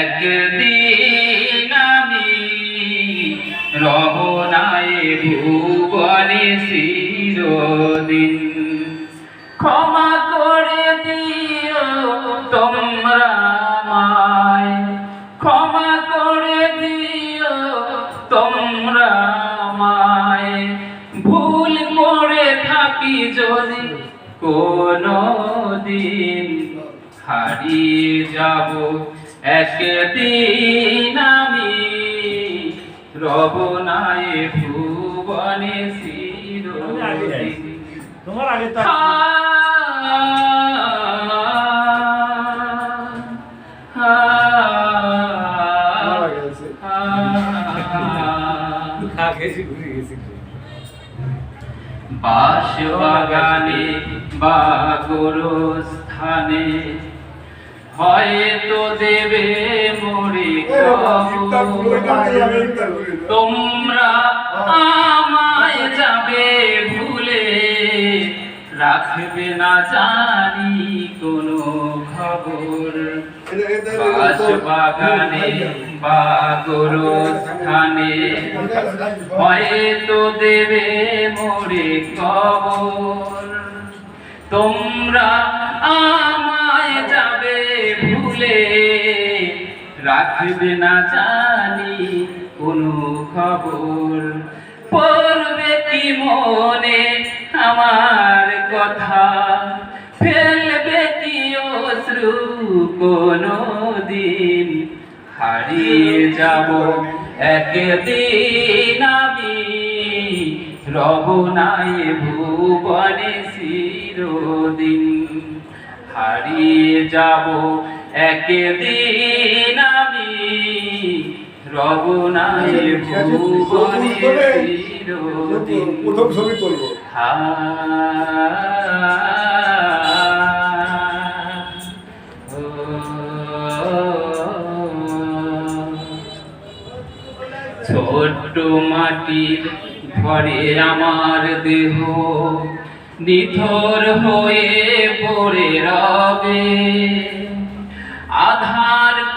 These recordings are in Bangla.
একদিন আমি রবনায় ভুবনে চিরদিন। ক্ষমা করে দিও তোমরা আমায়। ক্ষমা করে দিও তোমরা আমায়। ভুল করে থাকি যদি কোনো দিন হারিয়ে যাব। একদিন আমি রবনায় ভুবনে চিরদিন তোমার আগে তো মারা গেছে গেছি ঘুরে গেছি। বাস বাগানে বা স্থানে হয়তো দেবে মরে তোমরা আমায় যাবে ভুলে। রাখবে না জানি কোনো খবর। বাস বাগানে স্থানে হয়তো দেবে মোরে কবর। তোমরা যাবে ভুলে রাখবে না জানি কোনো খবর। পড়বে কি মনে আমার কথা? ফেলবে কি অশ্রু কোনো দিন? হারিয়ে যাব একদিন আমি। রবনায় ভুবনে চিরদিন। হারিয়ে যাব একদিন আমি রবনায় ভুবনে চিরদিন প্রথম ছবি ছোট্ট মাটির ঘরে আমার দেহ নিথর হয়ে পড়ে রবে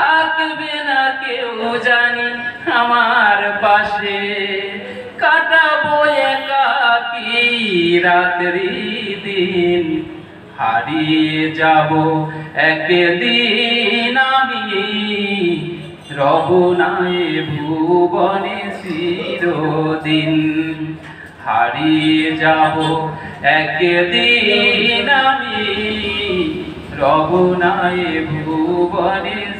থাকবে না কেউ জানি আমার পাশে। কাটাবো একাকি রাত্রি দিন? হারিয়ে যাব একদিন আমি। রবনায় ভুবনে চিরদিন। হারিয়ে যাব একদিন আমি। রবনায় ভুবনে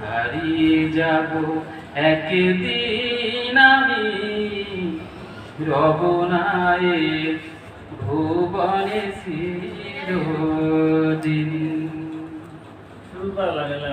হারিয়ে যাব একদিন আমি রবনায় ভুবনে চিরদিন শুরু করা লাগে না